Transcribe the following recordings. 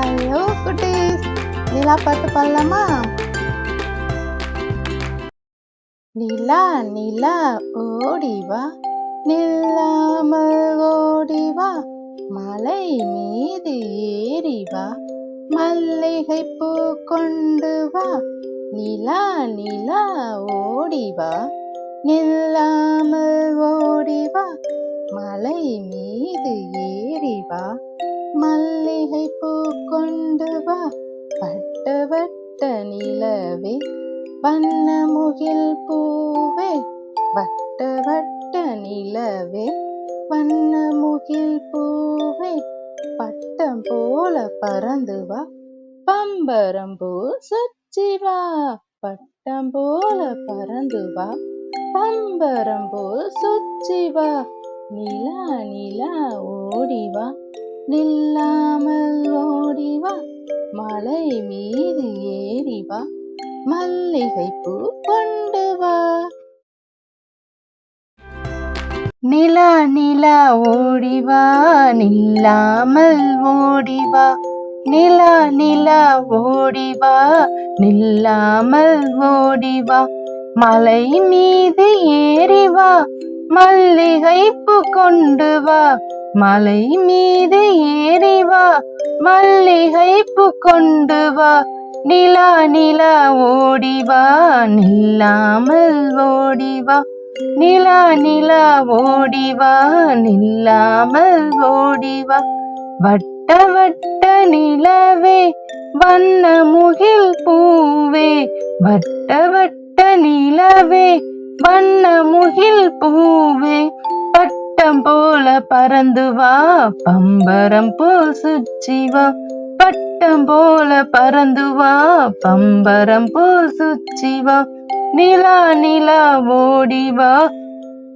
Hello குட்டீஸ் நிலா பாட்டு பாடலாமா? நிலா நிலா ஓடிவா நில்லாமல் ஓடிவா மலை மீது ஏறிவா மல்லிகை பூ கொண்டு வா. நிலா நிலா ஓடிவா நில்லாமல் ஓடிவா மலை மீது ஏறிவா மல்லிகை பூ கொண்டு வா. பட்ட வட்ட நிலவே வண்ண முகில் பூவே. வட்ட வட்ட நிலவே வண்ண முகில் பூவே. பட்டம் போல பறந்து வா. பம்பரம்பூ சுற்றி வா. பட்டம் போல பறந்து வா. பம்பரம்பூ சுற்றி வா. நிலா நிலா ஓடி வா. நில்லாமல் ஓடிவா மலை மீது ஏறிவா மல்லிகை பூ கொண்டு வா. நிலா நிலா ஓடிவா நில்லாமல் ஓடிவா நிலா நிலா ஓடிவா நில்லாமல் ஓடிவா மலை மீது ஏறிவா மல்லிகை பூ கொண்டு வா. மலை மீது ஏறி வா மல்லிகை பூ கொண்டு வா. நிலா நிலா ஓடிவா நில்லாமல் ஓடிவா நிலா நிலா ஓடிவா நில்லாமல் ஓடிவா வட்ட வட்ட நிலவே வண்ண முகில் பூவே. வட்ட வட்ட நிலவே வண்ண முகில் பூவே. பம்பரம் போல பறந்து வா. பம்பரம் போல் சுற்றி வா. பட்டம் போல பறந்து வா. பம்பரம் போல் சுற்றி வா. நிலா நிலா ஓடி வா.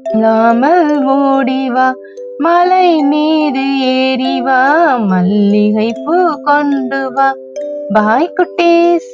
இல்லாமல் ஓடி வா. மலை மீது ஏறி வா. மல்லிகை பூ கொண்டு வா. பாய் குட்டீஸ்.